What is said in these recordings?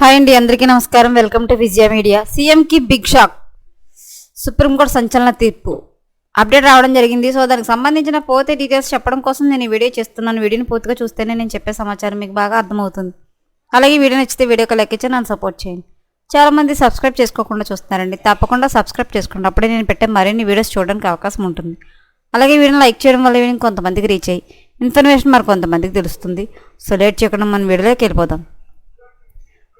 Hi అండి అందరికీ నమస్కారం. Welcome to Vijaya media. సీఎంకి big shock. Supreme court సంచలన తీర్పు. అప్డేట్ రావడం జరిగింది. సో దానికి సంబంధించిన పోతే డీటెయిల్స్ చెప్పడం కోసం నేను ఈ వీడియో చేస్తున్నాను. వీడియోని పూర్తిగా చూస్తేనే నేను చెప్పే సమాచారం మీకు బాగా అర్థమవుతుంది. అలాగే వీడియో నచ్చితే వీడియోకి లైక్ ఇచ్చి నన్ను సపోర్ట్ చేయండి. చాలా మంది సబ్స్క్రైబ్ చేసుకోకుండా చూస్తున్నారండి. తప్పకుండా సబ్స్క్రైబ్ చేసుకోండి. అప్పుడే నేను పెట్టే మరిన్ని వీడియోస్ చూడడానికి అవకాశం ఉంటుంది. అలాగే వీడియోని లైక్ చేయడం వల్ల వీడియో కొంతమందికి రీచ్ అయ్యి ఇన్ఫర్మేషన్ మరి కొంతమందికి తెలుస్తుంది. సో లేట్ చేయకుండా మన వీడియోలోకి వెళ్ళిపోదాం.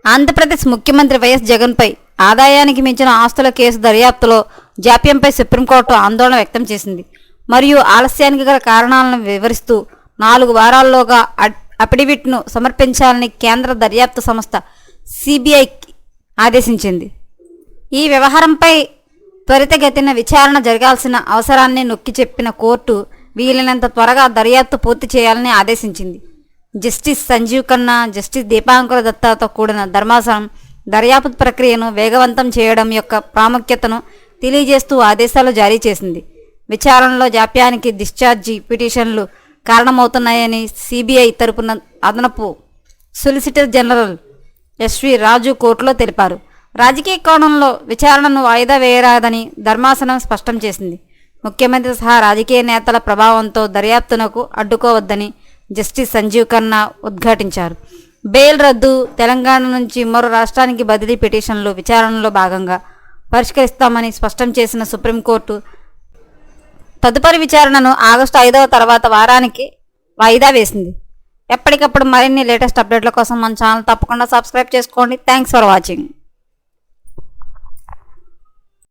ఆంధ్రప్రదేశ్ ముఖ్యమంత్రి వైఎస్ జగన్పై ఆదాయానికి మించిన ఆస్తుల కేసు దర్యాప్తులో జాప్యంపై సుప్రీంకోర్టు ఆందోళన వ్యక్తం చేసింది. మరియు ఆలస్యానికి గల కారణాలను వివరిస్తూ నాలుగు వారాల్లోగా అడ్- అఫిడవిట్ను సమర్పించాలని కేంద్ర దర్యాప్తు సంస్థ సిబిఐ ఆదేశించింది. ఈ వ్యవహారంపై త్వరితగతిన విచారణ జరగాల్సిన అవసరాన్ని నొక్కి చెప్పిన కోర్టు వీలైనంత త్వరగా దర్యాప్తు పూర్తి చేయాలని ఆదేశించింది. జస్టిస్ సంజీవ్ ఖన్నా జస్టిస్ దీపాంకర దత్తాతో కూడిన ధర్మాసనం దర్యాప్తు ప్రక్రియను వేగవంతం చేయడం యొక్క ప్రాముఖ్యతను తెలియజేస్తూ ఆదేశాలు జారీ చేసింది. విచారణలో జాప్యానికి డిశ్చార్జి పిటిషన్లు కారణమవుతున్నాయని సిబిఐ తరపున అదనపు సొలిసిటర్ జనరల్ ఎస్వి రాజు కోర్టులో తెలిపారు. రాజకీయ కోణంలో విచారణను వాయిదా వేయరాదని ధర్మాసనం స్పష్టం చేసింది. ముఖ్యమంత్రి సహా రాజకీయ నేతల ప్రభావంతో దర్యాప్తునకు అడ్డుకోవద్దని జస్టిస్ సంజీవ్ ఖన్నా ఉద్ఘాటించారు. బెయిల్ రద్దు తెలంగాణ నుంచి మరో రాష్ట్రానికి బదిలీ పిటిషన్లు విచారణలో భాగంగా పరిష్కరిస్తామని స్పష్టం చేసిన సుప్రీంకోర్టు తదుపరి విచారణను ఆగస్టు ఐదవ తర్వాత వారానికి వాయిదా వేసింది. ఎప్పటికప్పుడు మరిన్ని లేటెస్ట్ అప్డేట్ల కోసం మన ఛానల్ తప్పకుండా సబ్స్క్రైబ్ చేసుకోండి. Thanks for watching.